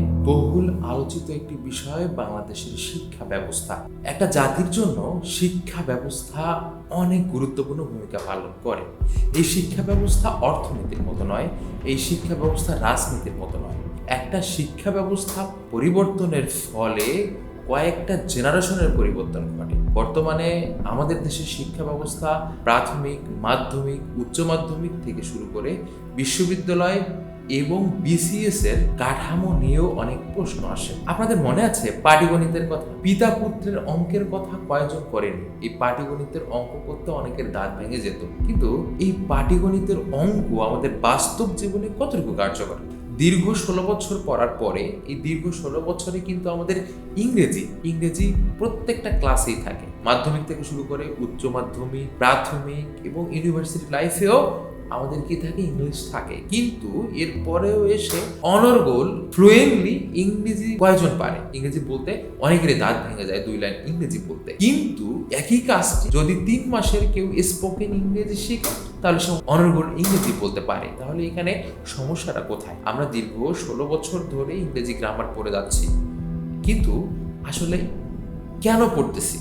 বহুল আলোচিত একটি বিষয় বাংলাদেশের শিক্ষা ব্যবস্থা। একটা জাতির জন্য শিক্ষা ব্যবস্থা অনেক গুরুত্বপূর্ণ ভূমিকা পালন করে। এই শিক্ষা ব্যবস্থা অর্থনীতির মতো নয়, এই শিক্ষা ব্যবস্থা রাজনীতির মতো নয়। একটা শিক্ষা ব্যবস্থা পরিবর্তনের ফলে কয়েকটা জেনারেশনের পরিবর্তন ঘটে। বর্তমানে আমাদের দেশের শিক্ষা ব্যবস্থা প্রাথমিক, মাধ্যমিক, উচ্চ মাধ্যমিক থেকে শুরু করে বিশ্ববিদ্যালয় এবং বিসিএস এর কাঠামো নিয়েও অনেক প্রশ্ন আসে। আপনাদের মনে আছে পাটিগণিতের কথা? পিতা পুত্রের অঙ্কের কথা কয়জন করেনি? এই পাটিগণিতের অঙ্ক করতে অনেকের দাঁত ভেঙে যেত। কিন্তু এই পাটিগণিতের অঙ্ক আমাদের বাস্তব জীবনে কতটুকু কার্যকর? দীর্ঘ ষোলো বছর পড়ার পরে, এই দীর্ঘ ষোলো বছরে কিন্তু আমাদের ইংরেজি ইংরেজি প্রত্যেকটা ক্লাসেই থাকে। মাধ্যমিক থেকে শুরু করে উচ্চ মাধ্যমিক, প্রাথমিক এবং ইউনিভার্সিটি লাইফেও আমাদের কি থাকে? ইংলিশ থাকে। কিন্তু এরপরেও এসে অনর্গল ফ্লুয়েন্টলি ইংরেজি কয়জন পারে? ইংরেজি বলতে অনেকেরই দাঁত ভেঙে যায়, দুই লাইন ইংরেজি বলতে। কিন্তু একই কাজটি যদি তিন মাসের কেউ স্পোকেন ইংরেজি শিখে তাহলে সে অনর্গল ইংরেজি বলতে পারে। তাহলে এখানে সমস্যাটা কোথায়? আমরা দীর্ঘ ষোলো বছর ধরে ইংরেজি গ্রামার পড়ে যাচ্ছি। কিন্তু আসলে কেন পড়তেছি?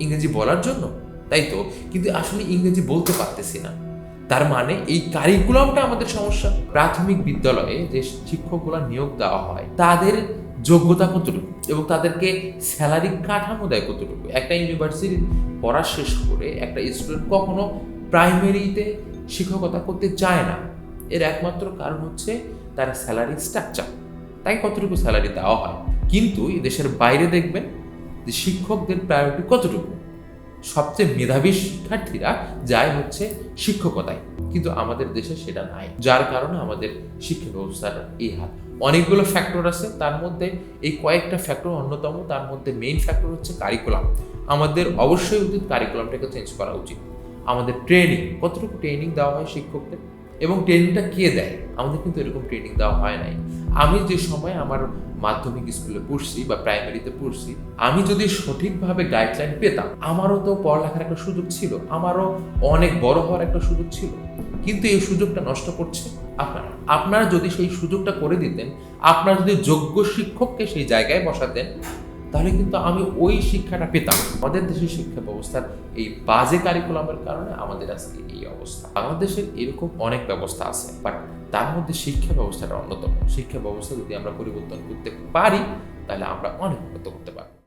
ইংরেজি বলার জন্য? তাই তো? কিন্তু আসলে ইংরেজি বলতে পারতেছি না। তার মানে এই কারিকুলামটা আমাদের সমস্যা। প্রাথমিক বিদ্যালয়ে যে শিক্ষকগুলো নিয়োগ দেওয়া হয়, তাদের যোগ্যতা কতটুকু এবং তাদেরকে স্যালারি কাঠামো দেয় কতটুকু? একটা ইউনিভার্সিটি পড়া শেষ করে একটা স্টুডেন্ট কখনো প্রাইমারিতে শিক্ষকতা করতে চায় না। এর একমাত্র কারণ হচ্ছে তার স্যালারি স্ট্রাকচার তাই কতটুকু স্যালারি দেওয়া হয়? কিন্তু দেশের বাইরে দেখবেন যে শিক্ষকদের প্রায়োরিটি কতটুকু? সবচেয়ে মেধাবী শিক্ষার্থীরা যায় হচ্ছে শিক্ষকতায়। কিন্তু আমাদের দেশে সেটা নাই। যার কারণে আমাদের শিক্ষা ব্যবস্থার এই হাত অনেকগুলো ফ্যাক্টর আছে। তার মধ্যে এই কয়েকটা ফ্যাক্টর অন্যতম। তার মধ্যে মেইন ফ্যাক্টর হচ্ছে কারিকুলাম আমাদের অবশ্যই উচিত কারিকুলামটাকে চেঞ্জ করা উচিত। আমাদের ট্রেনিং কতটুকু ট্রেনিং দেওয়া হয় শিক্ষকদের? এবং ট্রেনিংটা কে দেয়? আমাদের কিন্তু এরকম ট্রেনিং দেওয়া হয় নাই। আমি যে সময় আমার মাধ্যমিক স্কুলে পড়ছি বা প্রাইমারিতে পড়ছি, আমি যদি সঠিকভাবে গাইডলাইন পেতাম, আমারও তো পড়ালেখার একটা সুযোগ ছিল, আমারও অনেক বড় হওয়ার একটা সুযোগ ছিল। কিন্তু এই সুযোগটা নষ্ট করছে আপনারা। আপনারা যদি সেই সুযোগটা করে দিতেন, আপনারা যদি যোগ্য শিক্ষককে সেই জায়গায় বসাতেন তাহলে কিন্তু আমি ওই শিক্ষাটা পেতাম। আমাদের দেশের শিক্ষা ব্যবস্থার এই বাজে কারিকুলামের কারণে আমাদের আজকে এই অবস্থা। বাংলাদেশের এরকম অনেক ব্যবস্থা আছে বাট তার মধ্যে শিক্ষা ব্যবস্থাটা অন্যতম। শিক্ষা ব্যবস্থা যদি আমরা পরিবর্তন করতে পারি, তাহলে আমরা অনেক উন্নত করতে পারব।